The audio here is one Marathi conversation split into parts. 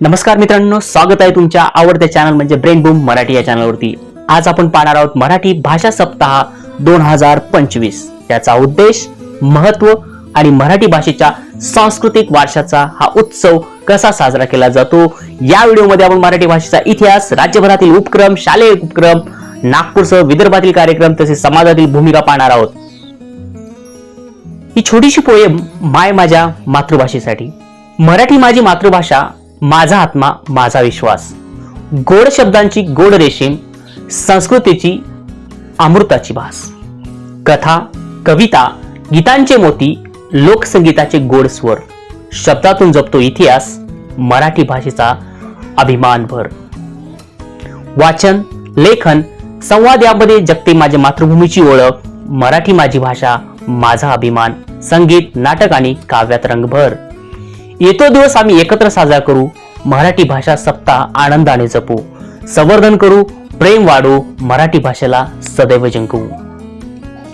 नमस्कार मित्रांनो स्वागत आहे तुमच्या आवडत्या चॅनल म्हणजे ब्रेन बूम मराठी या चॅनलवरती आज आपण पाहणार आहोत मराठी भाषा सप्ताह दोन हजार पंचवीस. त्याचा उद्देश महत्त्व आणि मराठी भाषेच्या सांस्कृतिक वारशाचा हा उत्सव कसा साजरा केला जातो? या व्हिडिओमध्ये आपण मराठी भाषेचा इतिहास राज्यभरातील उपक्रम शालेय उपक्रम नागपूरसह विदर्भातील कार्यक्रम तसेच समाजातील भूमिका पाहणार आहोत. ही छोटीशी पोयम माय माझ्या मातृभाषेसाठी. मराठी माझी मातृभाषा माझा आत्मा माझा विश्वास. गोड शब्दांची गोड रेशीम संस्कृतीची अमृताची भास. कथा कविता गीतांचे मोती लोकसंगीताचे गोड स्वर. शब्दातून जपतो इतिहास मराठी भाषेचा अभिमान भर. वाचन लेखन संवाद यामध्ये जगते माझ्या मातृभूमीची ओळख मराठी माझी भाषा माझा अभिमान संगीत नाटक आणि काव्यात रंगभर. येतो दिवस आम्ही एकत्र साजरा करू. मराठी भाषा सप्ताह आनंदाने जपू. संवर्धन करू. प्रेम वाढू. मराठी भाषेला सदैव जिंकवू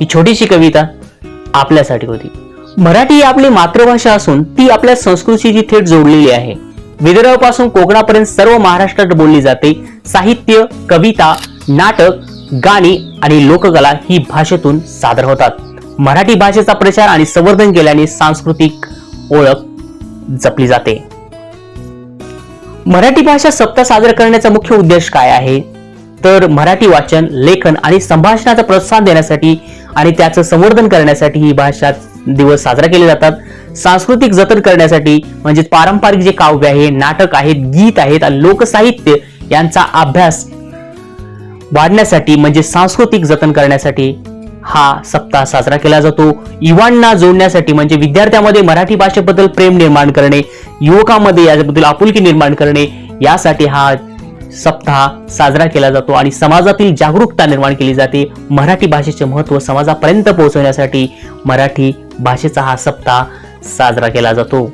ही छोटीशी कविता आपल्यासाठी होती. मराठी ही आपली मातृभाषा असून ती आपल्या संस्कृतीशी थेट जोडलेली आहे. विदर्भापासून कोकणापर्यंत सर्व महाराष्ट्रात बोलली जाते. साहित्य कविता नाटक गाणी आणि लोककला ही भाषेतून सादर होतात. मराठी भाषेचा प्रचार आणि संवर्धन केल्याने सांस्कृतिक ओळख जपली जाते. मराठी भाषा सप्ताह साजरा करण्याचा मुख्य उद्देश काय आहे? तर मराठी वाचन लेखन आणि संभाषणाचं प्रोत्साहन देण्यासाठी आणि त्याचं संवर्धन करण्यासाठी ही भाषा दिवस साजरा केले जातात. सांस्कृतिक जतन करण्यासाठी म्हणजे पारंपरिक जे काव्य आहे नाटक आहेत गीत आहेत आणि लोकसाहित्य यांचा अभ्यास वाढण्यासाठी म्हणजे सांस्कृतिक जतन करण्यासाठी हा सप्ताह साजरा केला जातो. युवांना जोडण्यासाठी म्हणजे विद्यार्थ्यांमध्ये मराठी भाषेबद्दल प्रेम निर्माण करणे युवकामध्ये याबद्दल आपुलकी निर्माण करणे यासाठी हा सप्ताह साजरा केला जातो आणि समाजातील जागरूकता निर्माण केली जाते. मराठी भाषेचे महत्त्व समाजापर्यंत पोहोचवण्यासाठी मराठी भाषेचा हा सप्ताह साजरा केला जातो.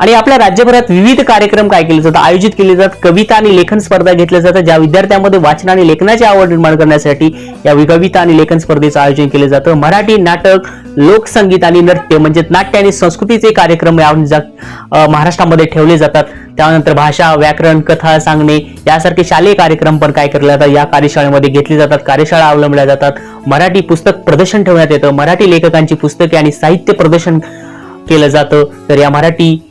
आणि आपल्या राज्यभरात विविध कार्यक्रम काय केले जातात? आयोजित केले जातात. कविता आणि लेखन स्पर्धा घेतल्या जातात. ज्या विद्यार्थ्यांमध्ये वाचन आणि लेखनाची आवड निर्माण करण्यासाठी या वि- कविता आणि लेखन स्पर्धेचं आयोजन केलं जातं. मराठी नाटक लोकसंगीत आणि नृत्य म्हणजे नाट्य आणि संस्कृतीचे कार्यक्रम या जा- महाराष्ट्रामध्ये ठेवले जातात. त्यानंतर भाषा व्याकरण कथा सांगणे यासारखे शालेय कार्यक्रम पण काय केले जातात? या कार्यशाळेमध्ये घेतले जातात. कार्यशाळा अवलंबल्या जातात. मराठी पुस्तक प्रदर्शन ठेवण्यात येतं. मराठी लेखकांची पुस्तके आणि साहित्य प्रदर्शन केलं जातं. तर या मराठी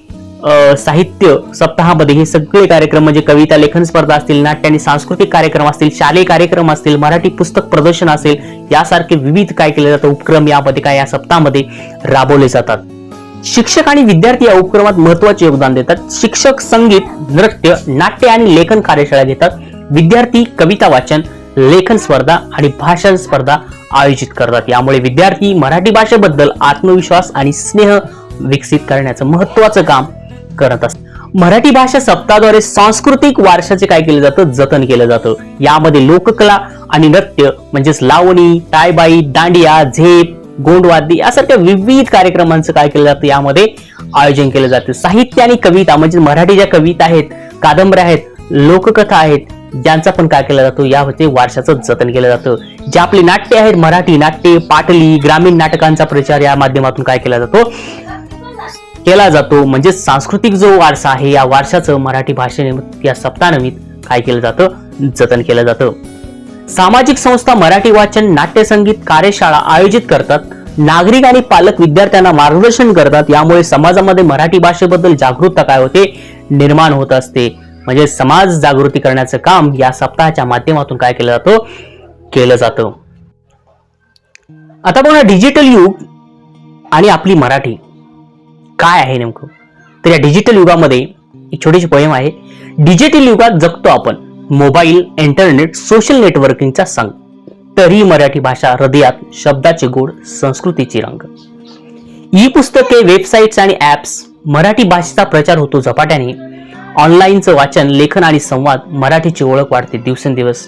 साहित्य सप्ताहामध्ये हे सगळे कार्यक्रम म्हणजे कविता लेखन स्पर्धा असतील नाट्य आणि सांस्कृतिक कार्यक्रम असतील शालेय कार्यक्रम असतील मराठी पुस्तक प्रदर्शन असेल यासारखे विविध काय केले जातं उपक्रम यामध्ये काय या सप्ताहामध्ये राबवले जातात. शिक्षक आणि विद्यार्थी या उपक्रमात महत्त्वाचे योगदान देतात. शिक्षक संगीत नृत्य नाट्य आणि लेखन कार्यशाळा घेतात. विद्यार्थी कविता वाचन लेखन स्पर्धा आणि भाषण स्पर्धा आयोजित करतात. यामुळे विद्यार्थी मराठी भाषेबद्दल आत्मविश्वास आणि स्नेह विकसित करण्याचं महत्वाचं काम करत असत. मराठी भाषा सप्ताहाद्वारे सांस्कृतिक वारशाचे काय केलं जातं? जतन केलं जातं. यामध्ये लोककला आणि नृत्य म्हणजेच लावणी टायबाई दांडिया झेप गोंडवाद्य यासारख्या विविध कार्यक्रमांचं काय केलं जातं? यामध्ये आयोजन केलं जातं. साहित्य आणि कविता म्हणजे मराठी ज्या कविता आहेत कादंबऱ्या आहेत लोककथा आहेत ज्यांचा पण काय केला जातो? यामध्ये वारशाचं जतन केलं जातं. जे आपले नाट्य आहेत मराठी नाट्य पाटली ग्रामीण नाटकांचा प्रचार या माध्यमातून काय केला जातो? केला जातो. म्हणजे सांस्कृतिक जो वारसा आहे या वारशाचं मराठी भाषेने या सप्ताहानिमित्त काय केलं जातं? जतन केलं जातं. सामाजिक संस्था मराठी वाचन नाट्यसंगीत कार्यशाळा आयोजित करतात. नागरिक आणि पालक विद्यार्थ्यांना मार्गदर्शन करतात. यामुळे समाजामध्ये मराठी भाषेबद्दल जागरूकता काय होते? निर्माण होत असते. म्हणजे समाज जागृती करण्याचं काम या सप्ताहाच्या माध्यमातून काय केलं जातं? केलं जातं. आता बघा डिजिटल युग आणि आपली मराठी. काय आहे नेमकं? तर या डिजिटल युगामध्ये एक छोटीशी पोयम आहे. डिजिटल युगात जगतो आपण. मोबाईल इंटरनेट सोशल नेटवर्किंगचा संघ. तरी मराठी भाषा हृदयात शब्दाचे गोड संस्कृतीची रंग. ई पुस्तके वेबसाईट्स आणि ऍप्स मराठी भाषेचा प्रचार होतो झपाट्याने. ऑनलाईनचं वाचन लेखन आणि संवाद मराठीची ओळख वाढते दिवसेंदिवस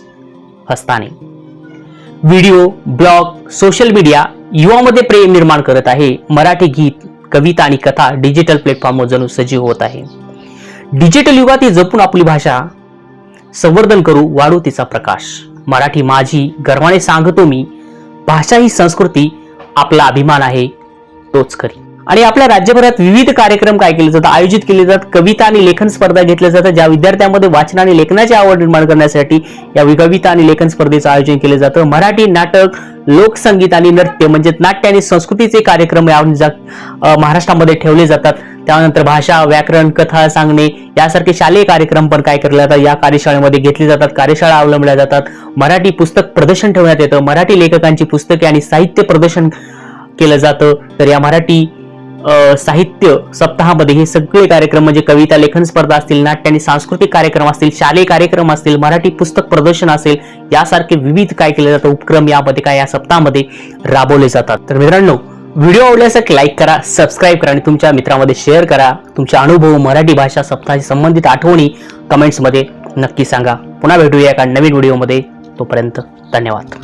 हस्ताने व्हिडिओ ब्लॉग सोशल मीडिया युवामध्ये प्रेम निर्माण करत आहे मराठी गीत कविता आणि कथा डिजिटल प्लॅटफॉर्मवर जणू सजीव होत आहे. डिजिटल युगात जपून आपली भाषा संवर्धन करू वाढू तिचा प्रकाश. मराठी माझी गर्वाने सांगतो मी भाषा ही संस्कृती आपला अभिमान आहे तोच करी. आणि आपल्या राज्यभरात विविध कार्यक्रम काय केले जातात? आयोजित केले जातात. कविता आणि लेखन स्पर्धा घेतल्या जातात. ज्या विद्यार्थ्यांमध्ये वाचन आणि लेखनाची आवड निर्माण करण्यासाठी या वि- कविता आणि लेखन स्पर्धेचं आयोजन केलं जातं. मराठी नाटक लोकसंगीत आणि नृत्य म्हणजे नाट्य आणि संस्कृतीचे कार्यक्रम या महाराष्ट्रामध्ये ठेवले जातात. त्यानंतर भाषा व्याकरण कथा सांगणे यासारखे शालेय कार्यक्रम पण काय केले जातात? या कार्यशाळेमध्ये घेतले जातात. कार्यशाळा अवलंबल्या जातात. मराठी पुस्तक प्रदर्शन ठेवण्यात येतं. मराठी लेखकांची पुस्तके आणि साहित्य प्रदर्शन केलं जातं. तर या मराठी साहित्य सप्ताहामध्ये हे सगळे कार्यक्रम म्हणजे कविता लेखन स्पर्धा असतील नाट्य आणि सांस्कृतिक कार्यक्रम असतील शालेय कार्यक्रम असतील मराठी पुस्तक प्रदर्शन असेल यासारखे विविध काय केले जातं उपक्रम यामध्ये काय या सप्ताहामध्ये राबवले जातात. तर मित्रांनो व्हिडिओ आवडल्यास एक लाईक करा सबस्क्राईब करा आणि तुमच्या मित्रामध्ये शेअर करा. तुमचे अनुभव मराठी भाषा सप्ताहाशी संबंधित आठवणी कमेंट्समध्ये नक्की सांगा. पुन्हा भेटूया एका नवीन व्हिडिओमध्ये. तोपर्यंत धन्यवाद.